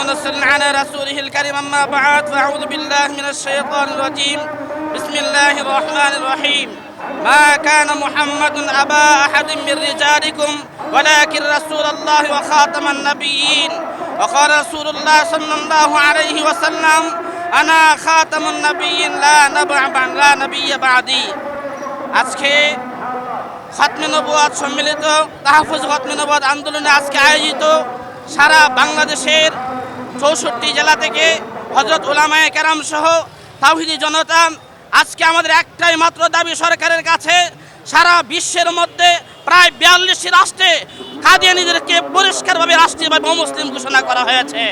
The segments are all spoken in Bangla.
ونصل على رسوله الكريم أما بعد فأعوذ بالله من الشيطان الرجيم بسم الله الرحمن الرحيم ما كان محمد أبا أحد من رجالكم ولكن رسول الله وخاتم النبيين وقال رسول الله صلى الله عليه وسلم أنا خاتم النبيين لا نبع بعد لا نبي بعدي আজকে খতমে নবুয়াদ সম্মিলিত তাহফুজ খতমে নবুয়াদ আন্দোলনে আজকে আয়োজিত সারা বাংলাদেশের চৌষট্টি জেলা থেকে হজরত ওলামায়ে কেরাম সহ তাওহিদি জনতা আজকে আমাদের একটাই মাত্র দাবি সরকারের কাছে, সারা বিশ্বের মধ্যে প্রায় বিয়াল্লিশটি রাষ্ট্রে কাদিয়ানিদেরকে পরিষ্কারভাবে রাষ্ট্রীয়ভাবে অমুসলিম ঘোষণা করা হয়েছে।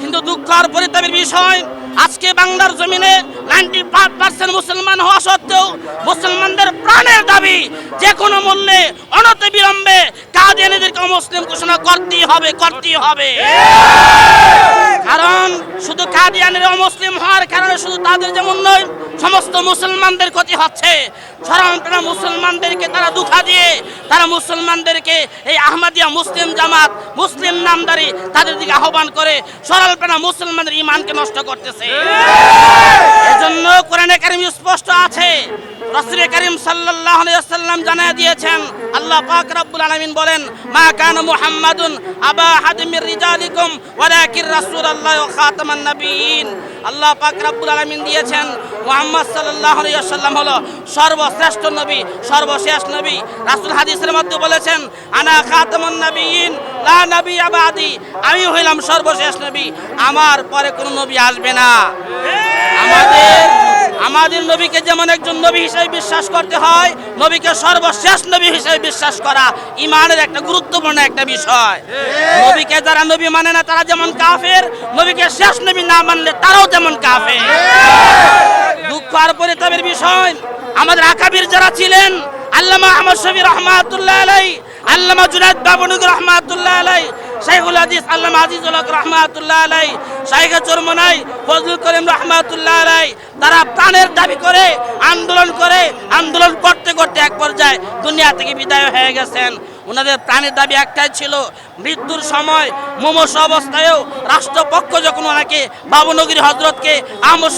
কিন্তু দুঃখ আর পরিতাপের বিষয়, আজকে বাংলার জমিনে নাইনটি ফাইভ পার্সেন্ট মুসলমান হওয়া সত্ত্বেও মুসলমানদের প্রাণের দাবি যে কোনো মূল্যে অনতি বিলম্বে কাদিয়ানিদেরকে মুসলিম ঘোষণা করতেই হবে করতেই হবে। কারণ শুধু কাদিয়ানের অমুসলিম হওয়ার কারণে শুধু তাদের যেমন নয়, সমস্ত মুসলমানদের ক্ষতি হচ্ছে। সরান্তরা মুসলমানদেরকে তারা দুঃখা দিয়ে, তারা মুসলমানদেরকে এই আহমদিয়া মুসলিম জামাত, মুসলিম নামদারি তাদের দিকে আহ্বান করে সরলপেনা মুসলমানদের ইমানকে নষ্ট করতেছে। এজন্য কোরআনে কারিম স্পষ্ট আছে রাসূল করিম সাল্লাল্লাহু আলাইহি ওয়াসাল্লাম জানিয়ে দিয়েছেন, আল্লাহ পাক রব্বুল আলামিন বলেন, মা কানা মুহাম্মাদুন আবা হাদিম মির রিজালিকুম, ওয়ালাকিন রাসূলুল্লাহ ওয়া খাতামান নবিয়িন। আল্লাহ পাক রব্বুল আলামিন দিয়েছেন, মুহাম্মদ সাল্লাল্লাহু আলাইহি ওয়াসাল্লাম হলো সর্বশ্রেষ্ঠ নবী, সর্বশেষ নবী। রাসূল হাদিসের মধ্যে বলেছেন, আনা খাতামুন নবিয়িন, লা নবী আবাদি আমি হইলাম সর্বশেষ নবী, আমার পরে কোনো নবী আসবে না। আমাদের আমাদের নবীকে যেমন একজন নবী হিসেবে বিশ্বাস করতে হয় নবীকে সর্বশেষ নবী হিসেবে বিশ্বাস করা ইমানের একটা গুরুত্বপূর্ণ একটা বিষয়। নবীকে যারা নবী মানে না তারা যেমন কাফের নবীকে শেষ নবী না মানলে তারাও যেমন কাফের। দুঃখ আর পরিতাপের বিষয় আমাদের আকাবির যারা ছিলেন আল্লামা আহমদ শফি রহমাতুল্লাহ আলাই আল্লামা জুনাদ বাবনুক রহমাতুল্লাহ আলাই শাইখুল হাদিস আল্লামা আজিজুল হক রহমাতুল্লাহ আলাই শাইখে চরমনাই ফজলুল করিম রহমাতুল্লাহ আলাই তারা প্রাণের দাবি করে, আন্দোলন করে, আন্দোলন করতে করতে এক পর্যায়ে দুনিয়া থেকে বিদায় হয়ে গেছেন। ওনাদের প্রাণের দাবি একটাই ছিল, মৃত্যুর সময় মুমূর্ষ অবস্থায়ও রাষ্ট্রপক্ষ যখন ওনাকে বাবুনগরী হজরতকে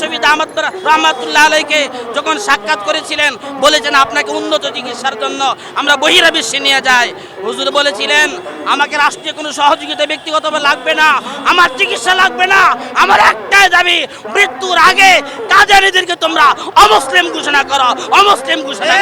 শহীদ আহমদ রহমাতুল্লাহ আলাইকে যখন সাক্ষাৎ করেছিলেন, বলেছেন, আপনাকে উন্নত চিকিৎসার জন্য আমরা বহিরাবিশ্বে নিয়ে যাই। হুজুর বলেছিলেন, আমাকে রাষ্ট্রীয় কোনো সহযোগিতা ব্যক্তিগতভাবে লাগবে না, আমার চিকিৎসা লাগবে না, আমার একটাই দাবি, মৃত্যুর আগে কাজারিদেরকে তোমরা অমুসলিম ঘোষণা করো, অমুসলিম ঘোষণা